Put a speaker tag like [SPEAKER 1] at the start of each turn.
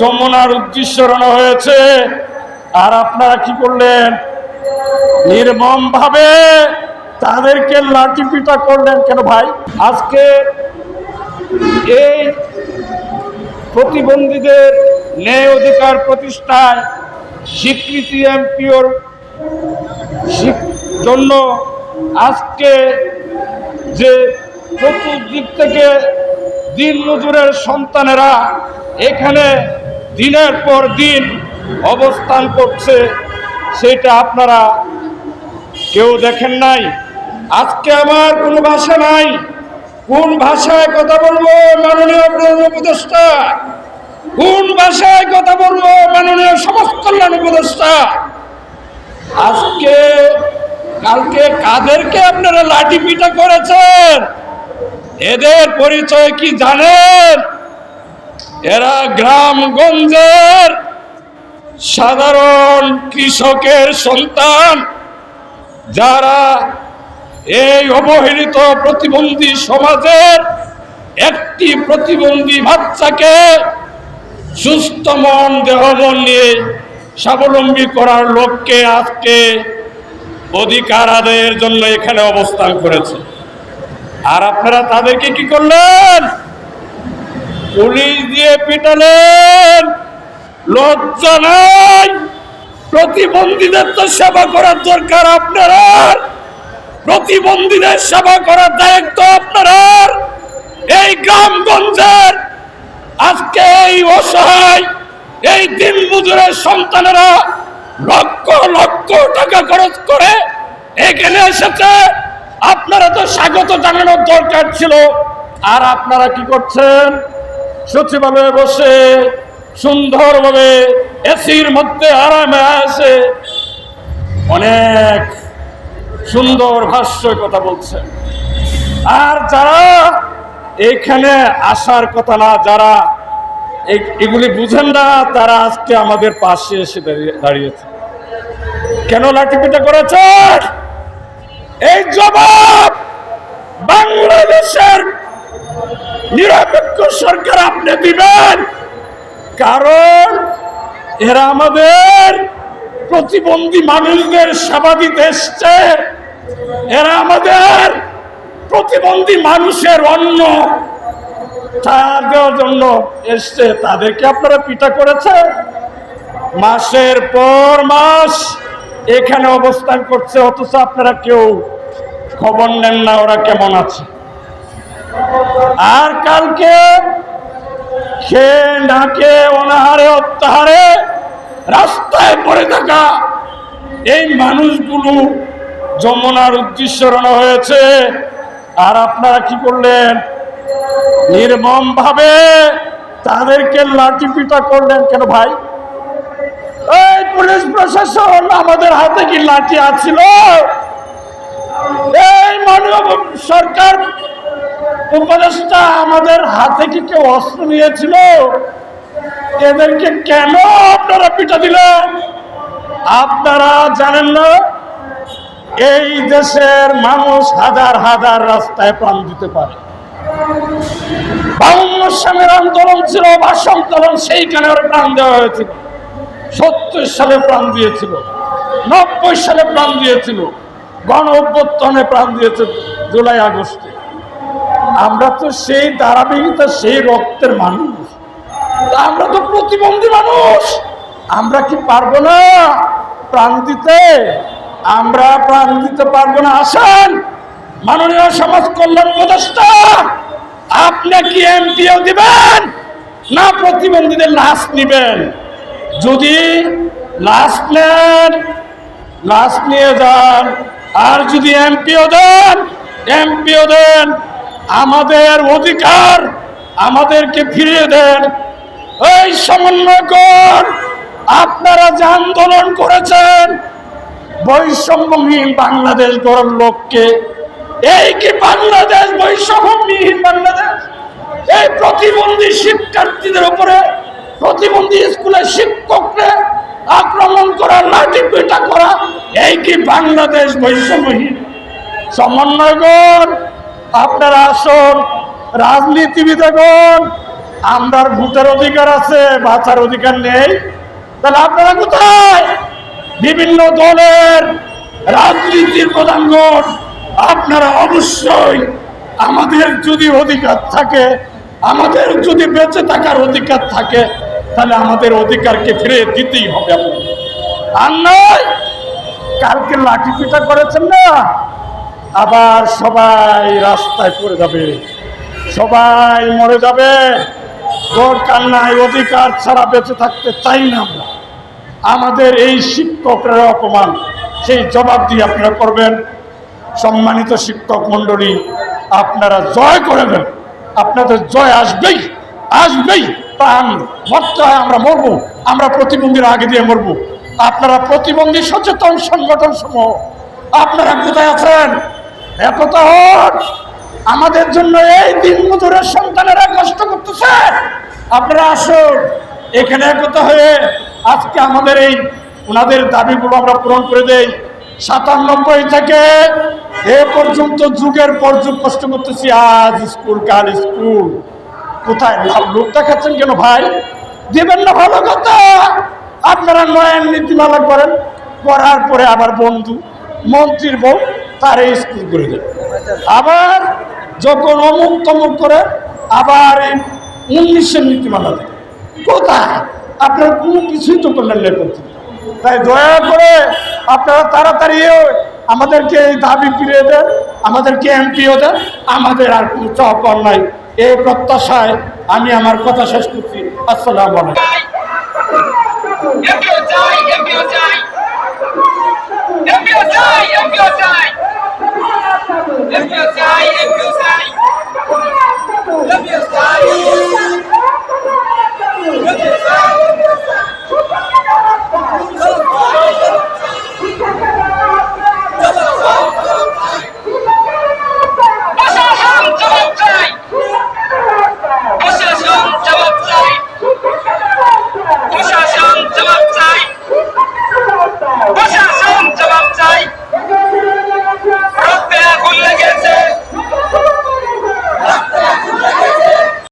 [SPEAKER 1] যমুনার উদ্দেশ্য রওনা হয়েছে। আর আপনারা কি করলেন? নির্মম ভাবে তাদেরকে লাঠি পিটা করলেন কেন ভাই? আজকে এই প্রতিবন্ধীদের ন্যায় অধিকার প্রতিষ্ঠায় স্বীকৃতি এমপিওর জন্য আজকে যে চতুর্দিক থেকে দিন মজুরের সন্তানেরা এখানে দিনের পর দিন অবস্থান করছে, সেটা আপনারা কেউ দেখেন নাই। আজকে আমার কোনো ভাষা নাই। কোন ভাষায় কথা বলব মাননীয় প্রধান উপদেষ্টা? কোন ভাষায় কথা বলব মাননীয় সমাজ কল্যাণ উপদেষ্টা? আজকে, কালকে কাদেরকে আপনারা লাঠি পিটা করেছেন? এদের পরিচয় কি জানেন? এরা গ্রামগঞ্জের সাধারণ কৃষকের সন্তান। যারা এই অবহেলিত প্রতিবন্ধী সমাজের একটি প্রতিবন্ধী বাচ্চাকে সুস্থ মন, দেহ মন নিয়ে স্বাবলম্বী করার লক্ষ্যে আজকে অধিকার আদায়ের জন্য এখানে অবস্থান করেছে। আর আপনারা তাদেরকে কি করলেন? পুলিশ দিয়ে পিটালেন লজ্জা নাই। প্রতিবন্ধীদের তো সেবা করার দরকার আপনারা। প্রতিবন্ধীদের সেবা করার দায়িত্ব আপনারা। এই গ্রামগঞ্জের আজকে এই অসহায়, এই দিন মজুরের সন্তানেরা লক্ষ লক্ষ টাকা খরচ করে এখানে এসেছে। আপনারা তো স্বাগত জানানোর দরকার ছিল। আর আপনারা কি করছেন? সচিবালয়ে বসে সুন্দরভাবে এসির মধ্যে আরামে আছে অনেক সুন্দর ভাষ্য কথা বলছেন আর যারা এইখানে আসার কথা না, যারা এগুলি বুঝেন না, তারা আজকে আমাদের পাশে এসে দাঁড়িয়ে- দাঁড়িয়েছে। কেন লাঠিপিটা করেছে? এই জবাব বাংলাদেশের নিরপেক্ষ সরকার আপনি দিবেন। কারণ এরা আমাদের প্রতিবন্ধী মানুষদের সেবা দিতে এসছে। এরা আমাদের প্রতিবন্ধী মানুষের অন্য দেওয়ার জন্য এসছে। তাদেরকে আপনারা পিটা করেছে মাসের পর মাস এখানে অবস্থান করছে, অথচ আপনারা কেউ খবর নেন না ওরা কেমন আছে। আর কালকে খেয়ে না খেয়ে অনাহারে, অত্যাহারে, রাস্তায় পড়ে থাকা এই মানুষগুলো যমুনার উদ্দেশ্য রওনা হয়েছে। আর আপনারা কি করলেন? নির্মম ভাবে তাদেরকে লাঠি পিটা করলেন কেন ভাই? এই পুলিশ প্রশাসন আমাদের হাতে কি লাঠি আছিল? এই মাননীয় সরকার উপদেষ্টা আমাদের হাতে কি কেউ অস্ত্র নিয়েছিল? এদেরকে কেন আপনারা পিটা দিলেন আপনারা জানেন না? এই দেশের মানুষ হাজার হাজার রাস্তায় প্রাণ দিতে পারে। বাউন্ন আন্দোলন ছিল ভাষা আন্দোলন, সেইখানে প্রাণ দেওয়া হয়েছিল। সত্তর সালে প্রাণ দিয়েছিল, নব্বই সালে প্রাণ দিয়েছিল গণ অভ্যুত্থানে প্রাণ দিয়েছে জুলাই আগস্টে। আমরা তো সেই ধারাবাহিকতা, সেই রক্তের মানুষ। আমরা তো প্রতিবন্ধী মানুষ। আমরা কি পারব না প্রাণ দিতে? আমরা প্রাণ দিতে পারব না। আসেন, মাননীয় সমাজ কল্যাণ উপদেষ্টা, আপনি কি এমপিও দিবেন না প্রতিবন্ধীদের লাশ নিবেন? যদি লাশ নেন, লাশ নিয়ে যান, আর যদি এমপিও দেন এমপিও দেন আমাদের অধিকার আমাদেরকে ফিরিয়ে দেন। এই সমন্বয়কর আপনারা যে আন্দোলন করেছেন, বৈষম্যহীন বাংলাদেশ গড়ার লক্ষ্যে এই কি বাংলাদেশ বৈষম্যহীন বাংলাদেশ? এই প্রতিবন্ধী শিক্ষার্থীদের উপরে, প্রতিবন্ধী স্কুলের শিক্ষকরা আক্রমণ করা, লাঠি পেটা করা, এই কি বাংলাদেশ বৈষম্যহীন? সমন্বয়গণ আপনারা আসুন রাজনীতিবিদগণ আমরার ভোটের অধিকার আছে, বাঁচার অধিকার নেই। তাহলে আপনারা কোথায়? বিভিন্ন দলের রাজনীতির প্রধানগণ, আপনারা অবশ্যই আমাদের যদি অধিকার থাকে, আমাদের যদি বেঁচে থাকার অধিকার থাকে, তাহলে আমাদের অধিকারকে ফিরে দিতেই হবে আর নয়, কালকে লাঠি পিঠা করেছেন না? আবার সবাই রাস্তায় পড়ে যাবে। সবাই মরে যাবে। দরকার নাই, অধিকার ছাড়া বেঁচে থাকতে চাই না আমরা। আমাদের এই শিক্ষকরা অপমান, সেই জবাব দিয়ে আপনারা করবেন। সম্মানিত শিক্ষক মণ্ডলী, আপনারা জয় করবেন আপনাদের জয় আসবেই আসবেই। প্রাণ মরতে হয়, আমরা মরব। আমরা প্রতিবন্ধীর আগে দিয়ে মরবো। আপনারা প্রতিবন্ধী সচেতন সংগঠন সমূহ আপনারা কোথায় আছেন? একতা আমাদের জন্য এই দিন মজুরের সন্তানেরা কষ্ট করতেছে। আপনারা আসুন, এখানে একতা হয়ে আজকে আমাদের এই ওনাদের দাবিগুলো আমরা পূরণ করে দেই। সাতানব্বই থেকে এ পর্যন্ত যুগের পর যুগ কষ্ট করতেছি। আজ স্কুল, কাল স্কুল। কোথায় লাভ? লোক দেখাচ্ছেন কেন ভাই? দেবেন না ভালো কথা। আপনারা নয়ন নীতিমালা করেন। করার পরে আবার বন্ধু, মন্ত্রীর বউ তার স্কুল করে দেবে। আবার যখন অমুক তমুক করে আবার এই উনিশের নীতিমালা দেবে। কোথায়? আপনার কোনো কিছুই তো করলেন করতে তাই দয়া করে আপনারা তাড়াতাড়ি আমাদেরকে এই দাবি ফিরিয়ে দেন, আমাদেরকে এমপিও দেন, আমাদের আর কোনো চাপ নাই এই প্রত্যাশায় আমি আমার কথা শেষ করছি। আসসালাম আলাইকুম।